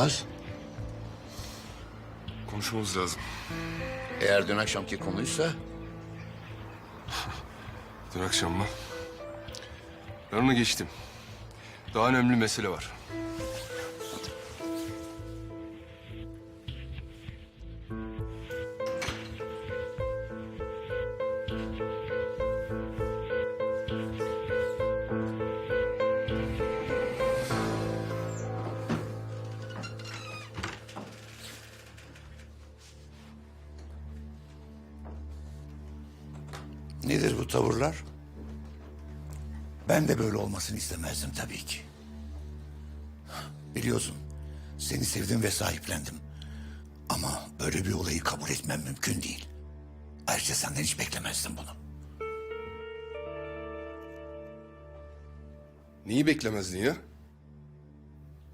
Yılmaz, Konuşmamız lazım. eğer dün akşamki konuysa Dün akşam mı? Ben onu geçtim. Daha önemli mesele var. Nedir bu tavırlar? Ben de böyle olmasını istemezdim tabii ki. Biliyorsun, seni sevdim ve sahiplendim. Ama böyle bir olayı kabul etmem mümkün değil. Ayrıca senden hiç beklemezdim bunu. Neyi beklemezdin ya?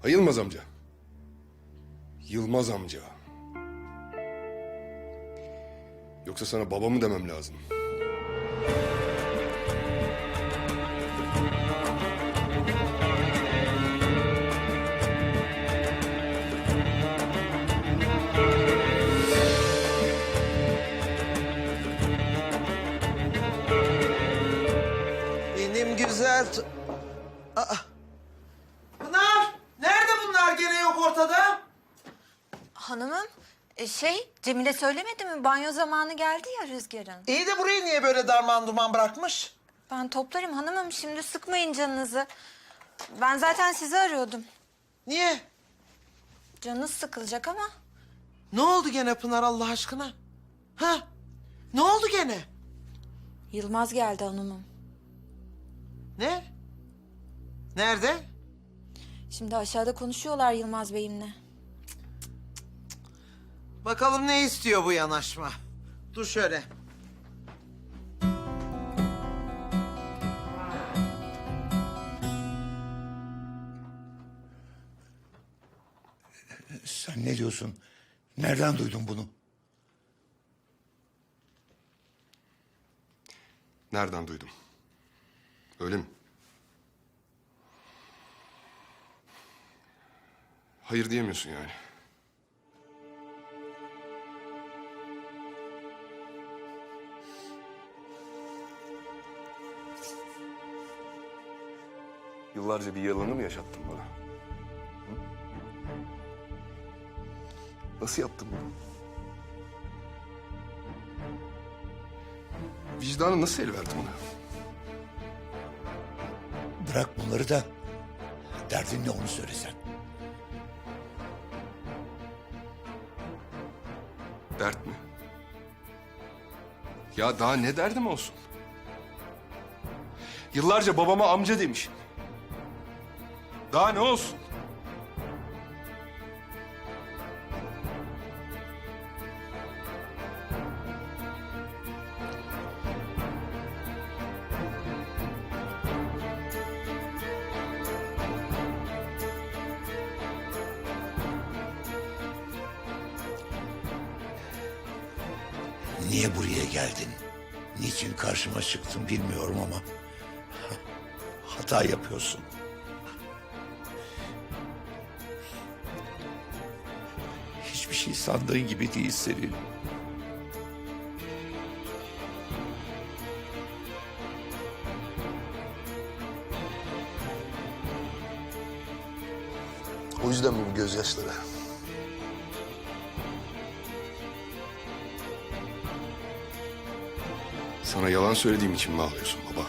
Ha Yılmaz amca. Yılmaz amca. Yoksa sana babamı demem lazım. Aa. Pınar! Nerede bunlar gene yok ortada? Hanımım, e, şey Cemile söylemedi mi? Banyo zamanı geldi ya Rüzgar'ın. İyi de burayı niye böyle darman duman bırakmış? Ben toplarım hanımım, şimdi sıkmayın canınızı. Ben zaten sizi arıyordum. Niye? Canınız sıkılacak ama Ne oldu gene Pınar Allah aşkına? Ha? Ne oldu gene? Yılmaz geldi hanımım. Ne? Nerede? Şimdi aşağıda konuşuyorlar Yılmaz Bey'imle. Bakalım ne istiyor bu yanaşma? Dur şöyle. Sen ne diyorsun? Nereden duydun bunu? Nereden duydum? Öyle mi? Hayır diyemiyorsun yani. Yıllarca bir yalanı mı yaşattın bana? Hı? Nasıl yaptın bunu? Vicdanı nasıl el verdi buna? Bırak bunları da derdin ne onu söylesen. Dert mi? Ya daha ne derdim olsun? Yıllarca babama amca demişim. Daha ne olsun? Niye buraya geldin? Niçin karşıma çıktın bilmiyorum ama... ...hata yapıyorsun. Hiçbir şey sandığın gibi değil Selin. O yüzden mi bu gözyaşları? Sana yalan söylediğim için mi ağlıyorsun baba?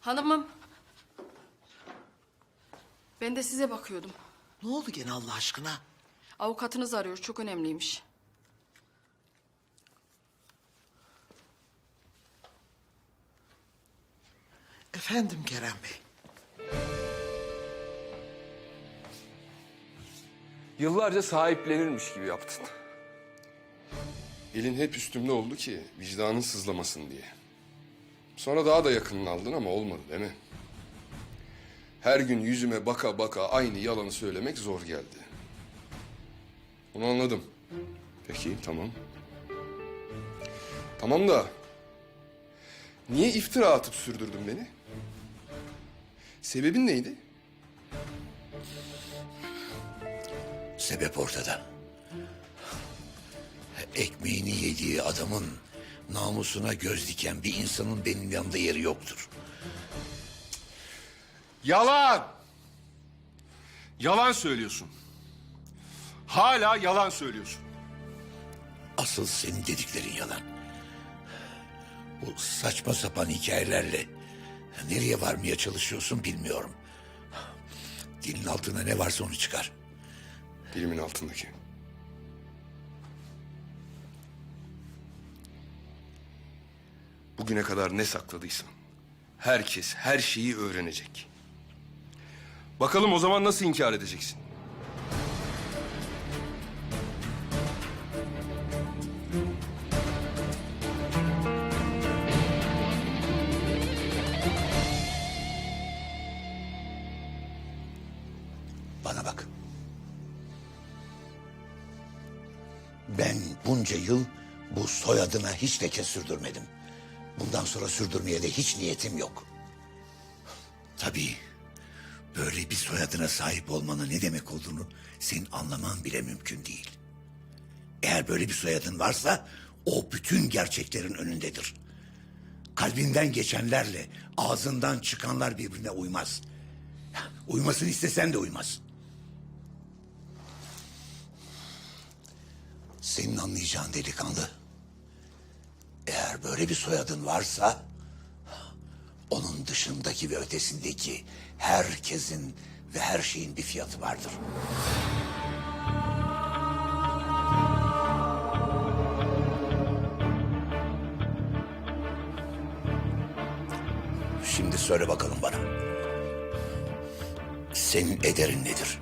Hanımım. Ben de size bakıyordum. Ne oldu gene Allah aşkına? Avukatınız arıyor. Çok önemliymiş. Efendim Kerem Bey. Yıllarca sahiplenirmiş gibi yaptın. Elin hep üstümde oldu ki vicdanın sızlamasın diye. Sonra daha da yakınını aldın ama olmadı değil mi? Her gün yüzüme baka baka aynı yalanı söylemek zor geldi. Onu anladım. Peki tamam. Tamam da niye iftira atıp sürdürdün beni? Sebebin neydi? Sebep ortada. Ekmeğini yediği adamın namusuna göz diken bir insanın benim yanımda yeri yoktur. Yalan! Yalan söylüyorsun. Hala yalan söylüyorsun. Asıl senin dediklerin yalan. Bu saçma sapan hikayelerle nereye varmaya çalışıyorsun bilmiyorum. Dilin altına ne varsa onu çıkar. Dilimin altındaki. Bugüne kadar ne sakladıysan herkes her şeyi öğrenecek. Bakalım o zaman nasıl inkar edeceksin? Ben bunca yıl bu soyadına hiç leke sürdürmedim. Bundan sonra sürdürmeye de hiç niyetim yok. Tabii böyle bir soyadına sahip olmanın ne demek olduğunu senin anlaman bile mümkün değil. Eğer böyle bir soyadın varsa o bütün gerçeklerin önündedir. Kalbinden geçenlerle ağzından çıkanlar birbirine uymaz. Uymasını istesen de uymaz. Senin anlayacağın delikanlı. Eğer böyle bir soyadın varsa... ...onun dışındaki ve ötesindeki herkesin ve her şeyin bir fiyatı vardır. Şimdi söyle bakalım bana. Senin ederin nedir?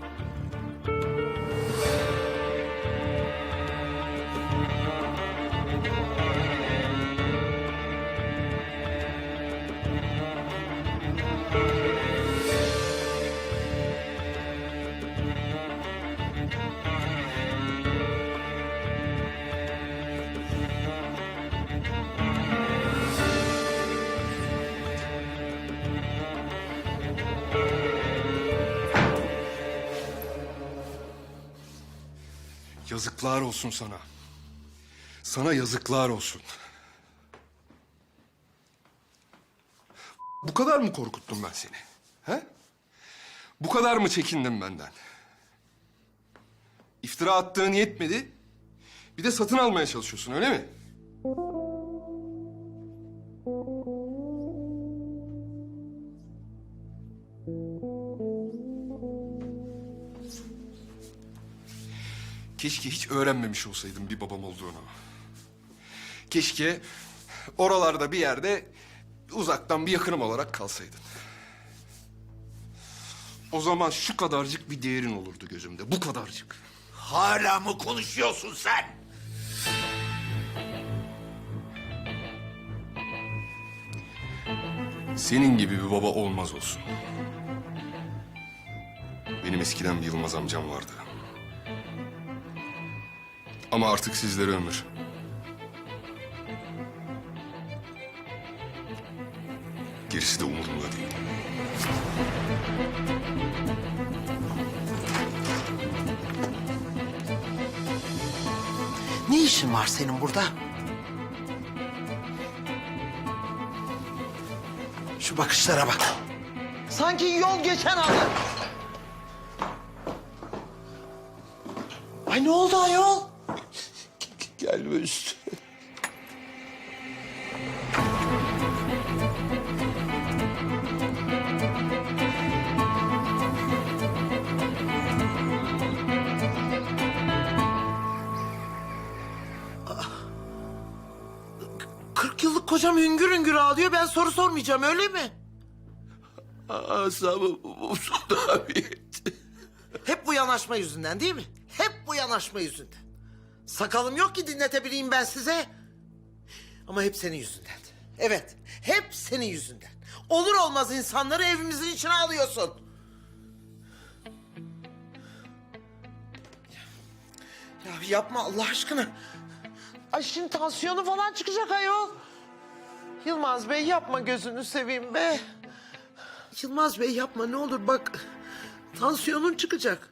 Yazıklar olsun sana. Sana yazıklar olsun. Bu kadar mı korkuttum ben seni? He? Bu kadar mı çekindin benden? İftira attığın yetmedi. Bir de satın almaya çalışıyorsun öyle mi? Keşke hiç öğrenmemiş olsaydım bir babam olduğunu. Keşke oralarda bir yerde uzaktan bir yakınım olarak kalsaydın. O zaman şu kadarcık bir değerin olurdu gözümde. Bu kadarcık. Hala mı konuşuyorsun sen? Senin gibi bir baba olmaz olsun. Benim eskiden bir Yılmaz amcam vardı. Ama artık sizlere ömür. Gerisi de umurumda değil. Ne işin var senin burada? Şu bakışlara bak. Sanki yol geçen adam. Ay ne oldu ayol? Gelme üstüne. Yıllık kocam hüngür hüngür ağlıyor. Ben soru sormayacağım öyle mi? Asabım bozuldu abi. Hep bu yanaşma yüzünden değil mi? Hep bu yanaşma yüzünden. Sakalım yok ki dinletebileyim ben size. Ama hep senin yüzünden. Evet, hep senin yüzünden. Olur olmaz insanları evimizin içine alıyorsun. Ya yapma Allah aşkına. Ay şimdi tansiyonu falan çıkacak ayol. Yılmaz Bey yapma gözünü seveyim be. Yılmaz Bey yapma ne olur bak. Tansiyonun çıkacak.